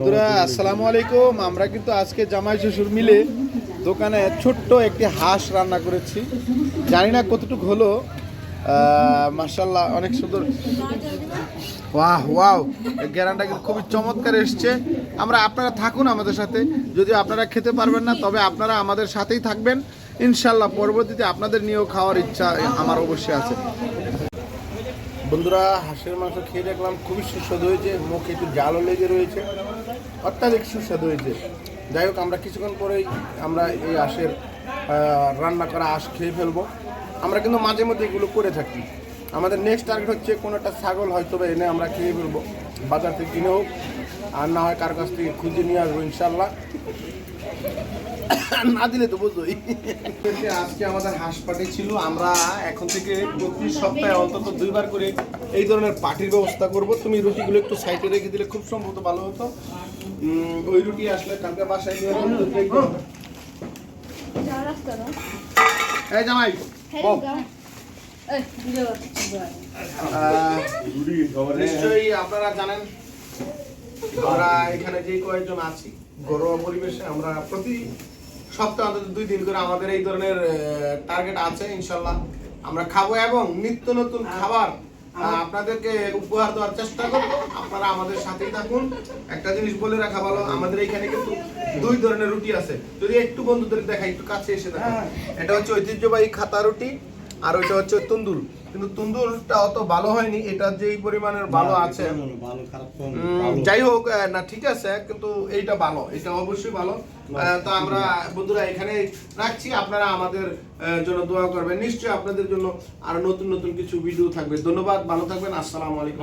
বন্ধুরা, আসসালামু আলাইকুম। আমরা কিন্তু আজকে জামাই শ্বশুর মিলে দোকানে ছোট্ট একটি হাঁস রান্না করেছি। জানি না কতটুকু হলো। মার্শাল্লাহ অনেক সুন্দর। ওয়াহ, ওয়াও গ্যারানটা কিন্তু খুবই চমৎকার এসছে। আমরা, আপনারা থাকুন আমাদের সাথে। যদি আপনারা খেতে পারবেন না, তবে আপনারা আমাদের সাথেই থাকবেন। ইনশাল্লাহ পরবর্তীতে আপনাদের নিয়েও খাওয়ার ইচ্ছা আমার অবশ্যই আছে। বন্ধুরা, হাঁসের মাংস খেয়ে দেখলাম খুবই সুস্বাদু হয়েছে, মুখে একটু জালও লেগে রয়েছে, অত্যাধিক সুস্বাদু হয়েছে। যাই হোক, আমরা কিছুক্ষণ পরেই আমরা এই হাঁসের রান্না করা হাঁস খেয়ে ফেলব। আমরা কিন্তু মাঝে মধ্যে এগুলো করে থাকি। আমাদের নেক্সট টার্গেট হচ্ছে কোনো একটা ছাগল হয়তো বা এনে আমরা খেয়ে ফেলব। বাজার থেকে কিনে হোক, আর না হয় কার কাছ থেকে খুঁজে নিয়ে আসব, ইনশাল্লাহ। না দিলে তো বুঝোই আজকে আমাদের হাঁস পার্টি ছিল। আমরা এখন থেকে প্রতি সপ্তাহে অন্তত দুইবার করে এই ধরনের পার্টির ব্যবস্থা করব। তুমি রুটিগুলো একটু সাইডে রেখে দিলে খুব সম্ভবত ভালো হতো। ওই রুটি আসলে কালকে বাসায় নিয়ে তো দেখব। এই জামাই নিশ্চয়ই আপনারা জানেন আমরা এখানে যে কয়েকজন আছি ঘরোয়া পরিবেশে আমরা প্রতি সপ্তাহে অন্তত দুই দিন করে আমাদের এই ধরনের টার্গেট আছে ইনশাল্লাহ। আমরা খাব এবং নিত্য নতুন খাবার আপনাদেরকে উপহার দেওয়ার চেষ্টা করব। আপনারা আমাদের সাথেই থাকুন। একটা জিনিস বলে রাখা ভালো আমাদের এখানে কিন্তু দুই ধরনের রুটি আছে। যদি একটু বন্ধুদের দেখা একটু কাছে এসে দেখা এটা হচ্ছে ঐতিহ্যবাহী খাতা রুটি আর ওইটা হচ্ছে তন্দুর। কিন্তু তন্দুরটা অত ভালো হয়নি এটা যেই পরিমাণের ভালো আছে। যাই হোক না ঠিক আছে কিন্তু এইটা ভালো এটা অবশ্যই ভালো। তো আমরা বন্ধুরা এখানে রাখছি আপনারা আমাদের জন্য দোয়া করবেন। নিশ্চয়ই আপনাদের জন্য আরও নতুন নতুন কিছু ভিডিও থাকবে। ধন্যবাদ ভালো থাকবেন আসসালাম আলাইকুম।